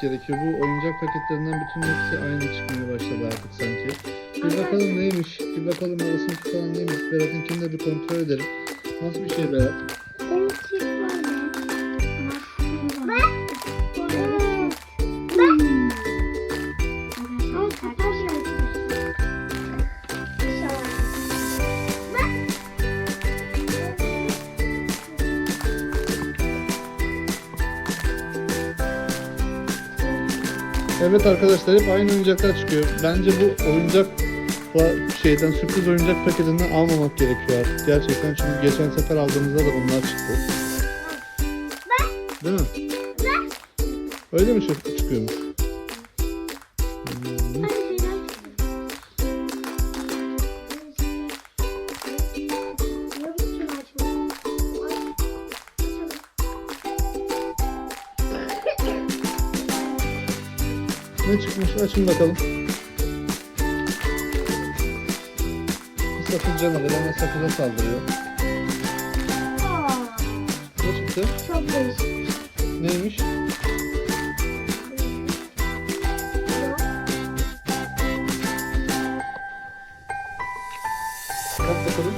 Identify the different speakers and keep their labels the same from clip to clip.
Speaker 1: gerekiyor. Bu oyuncak paketlerinden bütün hepsi aynı çıkmaya başladı artık sanki. Bir bakalım neymiş. Bir bakalım arasındaki falan neymiş. Berat'ınkini de bir kontrol edelim. Nasıl bir şey Berat? Evet arkadaşlar hep aynı oyuncaklar çıkıyor. Bence bu oyuncak şeyden sürpriz oyuncak paketinden almamak gerekiyor artık. Gerçekten çünkü geçen sefer aldığımızda da bunlar çıktı. Değil mi? Öyle mi çık- çıkıyormuş? Ne çıkmış? Açın bakalım. Bir sakız canavarı hemen sakıza saldırıyor. Ne çıktı?
Speaker 2: Çok değişik.
Speaker 1: Neymiş? Bak bakalım.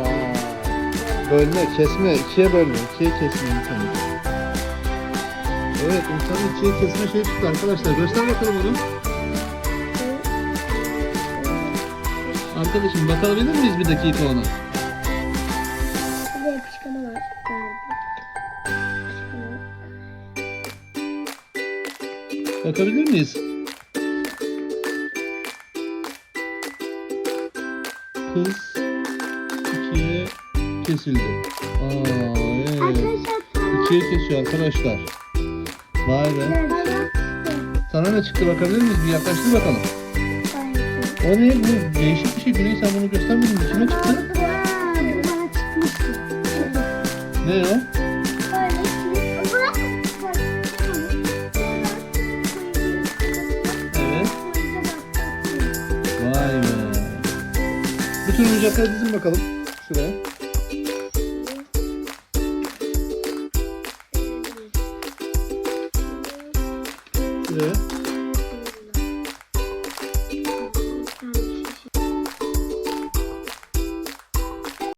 Speaker 1: Vay. Bölme, kesme, ikiye bölme, ikiye kesme insanı. Evet, insanı ikiye kesme şey çıktı arkadaşlar. Göster bakalım onu. Arkadaşım bakabilir miyiz bir dakika ona?
Speaker 2: Yapışkanı var galiba.
Speaker 1: Bakabilir miyiz? Kız ikiye kesildi. Aa, evet.
Speaker 2: Arkadaşlar
Speaker 1: İkiye kesiyor arkadaşlar. Vay be. Sana ne çıktı bakabilir miyiz? Bir yaklaştır bakalım. O ne? Bu değişik bir şey. Güney sen bunu göstermedin mi? Kime çıktı? Ne o? Evet. Vay be. Bütün oyuncakları dizin bakalım. Şuraya. Şuraya.